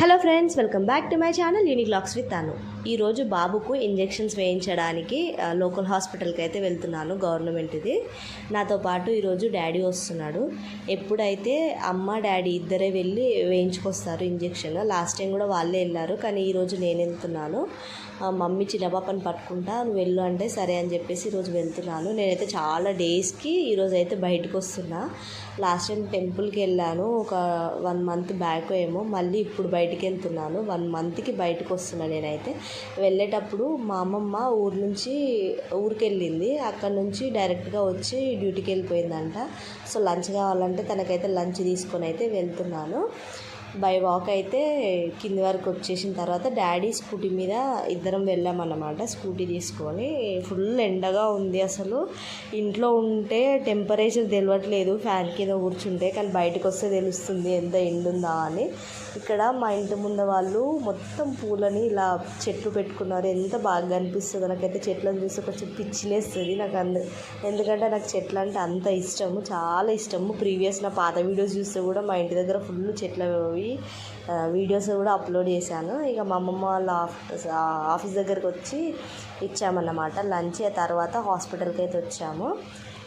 Hello friends, welcome back to my channel Unique Locks with Tanu. ఈరోజు బాబుకు injections వేయించడానికి local హాస్పిటల్కి అయితే వెళ్తున్నాను గవర్నమెంట్ది నాతో పాటు ఈరోజు డాడీ వస్తున్నాడు ఎప్పుడైతే అమ్మ డాడీ ఇద్దరే వెళ్ళి వేయించుకొస్తారు ఇంజెక్షన్ లాస్ట్ టైం కూడా వాళ్ళే వెళ్ళారు కానీ ఈరోజు నేను వెళ్తున్నాను మమ్మీ చిన్న పట్టుకుంటా నువ్వు వెళ్ళు అంటే సరే అని చెప్పేసి ఈరోజు వెళ్తున్నాను నేనైతే చాలా డేస్కి ఈరోజు అయితే బయటకు వస్తున్నా లాస్ట్ టైం టెంపుల్కి వెళ్ళాను ఒక వన్ మంత్ బ్యాక్ ఏమో మళ్ళీ ఇప్పుడు బయటకు వెళ్తున్నాను వన్ మంత్కి బయటకు వస్తున్నా నేనైతే వెళ్ళేటప్పుడు మా అమ్మమ్మ ఊరి నుంచి ఊరికి వెళ్ళింది అక్కడ నుంచి డైరెక్ట్గా వచ్చి డ్యూటీకి వెళ్ళిపోయిందంట సో లంచ్ కావాలంటే తనకైతే లంచ్ తీసుకొని అయితే వెళ్తున్నాను బై వాక్ అయితే కింది వరకు వచ్చేసిన తర్వాత డాడీ స్కూటీ మీద ఇద్దరం వెళ్ళామన్నమాట స్కూటీ తీసుకొని ఫుల్ ఎండగా ఉంది అసలు ఇంట్లో ఉంటే టెంపరేచర్ తెలియట్లేదు ఫ్యాన్ కింద కూర్చుంటే కానీ బయటకు వస్తే తెలుస్తుంది ఎంత ఎండుందా అని ఇక్కడ మా ఇంటి ముందు వాళ్ళు మొత్తం పూలని ఇలా చెట్లు పెట్టుకున్నారు ఎంత బాగా అనిపిస్తుంది నాకైతే చెట్లను చూసి కొంచెం పిచ్చిలేస్తుంది నాకు అందు ఎందుకంటే నాకు చెట్లు అంటే అంత ఇష్టము చాలా ఇష్టము ప్రీవియస్ నా పాత వీడియోస్ చూస్తే కూడా మా ఇంటి దగ్గర ఫుల్ చెట్ల అయిపోయి వీడియోస్ కూడా అప్లోడ్ చేశాను ఇక మా అమ్మమ్మ వాళ్ళ ఆఫీస్ దగ్గరికి వచ్చి ఇచ్చామన్నమాట లంచ్ తర్వాత హాస్పిటల్కి అయితే వచ్చాము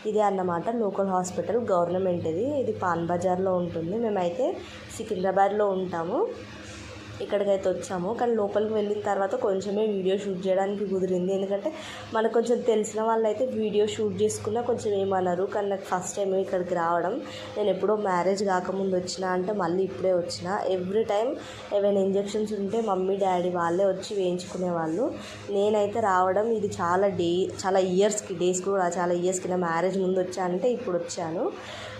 ఇదే అన్నమాట లోకల్ హాస్పిటల్ గవర్నమెంట్ది ఇది పాన్ బజార్లో ఉంటుంది మేమైతే సికింద్రాబాద్లో ఉంటాము ఇక్కడికైతే వచ్చాము కానీ లోపలికి వెళ్ళిన తర్వాత కొంచెమే వీడియో షూట్ చేయడానికి కుదిరింది ఎందుకంటే మనకు కొంచెం తెలిసిన వాళ్ళైతే వీడియో షూట్ చేసుకున్నా కొంచెం ఏమన్నారు కానీ నాకు ఫస్ట్ టైం ఇక్కడికి రావడం నేను ఎప్పుడో మ్యారేజ్ కాకముందు వచ్చిన అంటే మళ్ళీ ఇప్పుడే వచ్చిన ఎవ్రీ టైం ఏవైనా ఇంజెక్షన్స్ ఉంటే మమ్మీ డాడీ వాళ్ళే వచ్చి వేయించుకునేవాళ్ళు నేనైతే రావడం ఇది చాలా డే చాలా ఇయర్స్కి డేస్ కూడా చాలా ఇయర్స్కి నా మ్యారేజ్ ముందు వచ్చా అంటే ఇప్పుడు వచ్చాను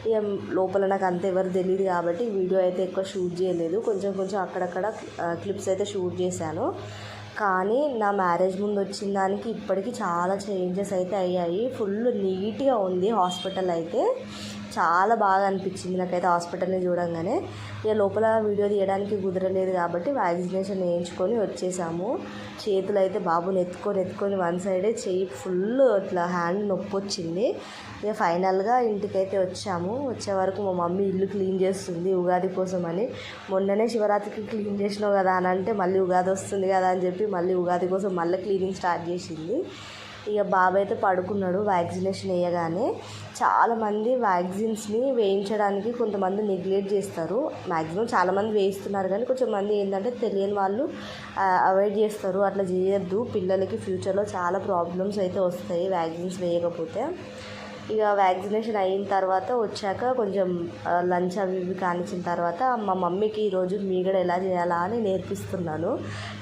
ఇక లోపల నాకు అంత ఎవరు తెలియదు కాబట్టి వీడియో అయితే ఎక్కువ షూట్ చేయలేదు కొంచెం కొంచెం అక్కడక్కడ క్లిప్స్ అయితే షూట్ చేశాను కానీ నా మ్యారేజ్ ముందు వచ్చిన దానికి ఇప్పటికీ చాలా చేంజెస్ అయితే అయ్యాయి ఫుల్ నీట్గా ఉంది హాస్పిటల్ అయితే చాలా బాగా అనిపించింది నాకైతే హాస్పిటల్ని చూడంగానే ఇక లోపల వీడియో తీయడానికి కుదరలేదు కాబట్టి వ్యాక్సినేషన్ వేయించుకొని వచ్చేసాము చేతులు అయితే బాబుని ఎత్తుకొని ఎత్తుకొని వన్ సైడే చేయి ఫుల్ అట్లా హ్యాండ్ నొప్పి వచ్చింది ఇక ఫైనల్గా ఇంటికైతే వచ్చాము వచ్చే వరకు మా మమ్మీ ఇల్లు క్లీన్ చేస్తుంది ఉగాది కోసం అని మొన్ననే శివరాత్రికి క్లీన్ చేసినావు కదా అని అంటే మళ్ళీ ఉగాది వస్తుంది కదా అని చెప్పి మళ్ళీ ఉగాది కోసం మళ్ళీ క్లీనింగ్ స్టార్ట్ చేసింది ఇక బాబు అయితే పడుకున్నాడు వ్యాక్సినేషన్ వేయగానే చాలామంది వ్యాక్సిన్స్ని వేయించడానికి కొంతమంది నెగ్లెక్ట్ చేస్తారు మ్యాక్సిమం చాలామంది వేయిస్తున్నారు కానీ కొంచెం మంది ఏంటంటే తెలియని వాళ్ళు అవాయిడ్ చేస్తారు అట్లా చేయొద్దు పిల్లలకి ఫ్యూచర్లో చాలా ప్రాబ్లమ్స్ అయితే వస్తాయి వ్యాక్సిన్స్ వేయకపోతే ఇక వ్యాక్సినేషన్ అయిన తర్వాత వచ్చాక కొంచెం లంచ్ అవి ఇవి కానిచ్చిన తర్వాత మా మమ్మీకి ఈరోజు కూడా ఎలా చేయాలా అని నేర్పిస్తున్నాను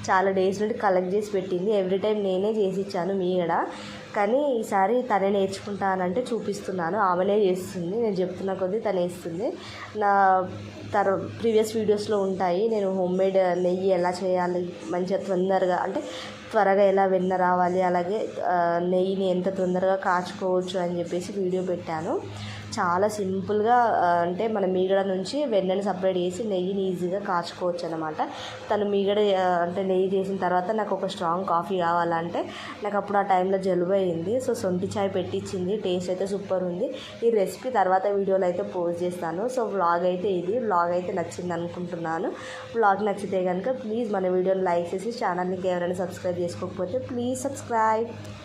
చాలా డేస్ నుండి కలెక్ట్ చేసి పెట్టింది ఎవ్రీ టైం నేనే చేసి ఇచ్చాను మీగడ కానీ ఈసారి తనే నేర్చుకుంటానంటే చూపిస్తున్నాను ఆమెనే చేస్తుంది నేను చెప్తున్న కొద్దీ తనే వేస్తుంది నా తర్వా ప్రీవియస్ వీడియోస్లో ఉంటాయి నేను హోమ్ మేడ్ నెయ్యి ఎలా చేయాలి మంచిగా తొందరగా అంటే త్వరగా ఎలా వెన్న రావాలి అలాగే నెయ్యిని ఎంత తొందరగా కాచుకోవచ్చు అని చెప్పేసి వీడియో పెట్టాను చాలా సింపుల్గా అంటే మన మీగడ నుంచి వెన్నని సపరేట్ చేసి నెయ్యిని ఈజీగా కాచుకోవచ్చు అనమాట తను మీగడ అంటే నెయ్యి చేసిన తర్వాత నాకు ఒక స్ట్రాంగ్ కాఫీ కావాలంటే నాకు అప్పుడు ఆ టైంలో జలుబు అయిపోయింది సో సొంటి చాయ్ పెట్టించింది టేస్ట్ అయితే సూపర్ ఉంది ఈ రెసిపీ తర్వాత వీడియోలో అయితే పోస్ట్ చేస్తాను సో వ్లాగ్ అయితే ఇది వ్లాగ్ అయితే నచ్చింది అనుకుంటున్నాను వ్లాగ్ నచ్చితే కనుక ప్లీజ్ మన వీడియోని లైక్ చేసి ఛానల్ని ఎవరైనా సబ్స్క్రైబ్ చేసుకోకపోతే ప్లీజ్ సబ్స్క్రైబ్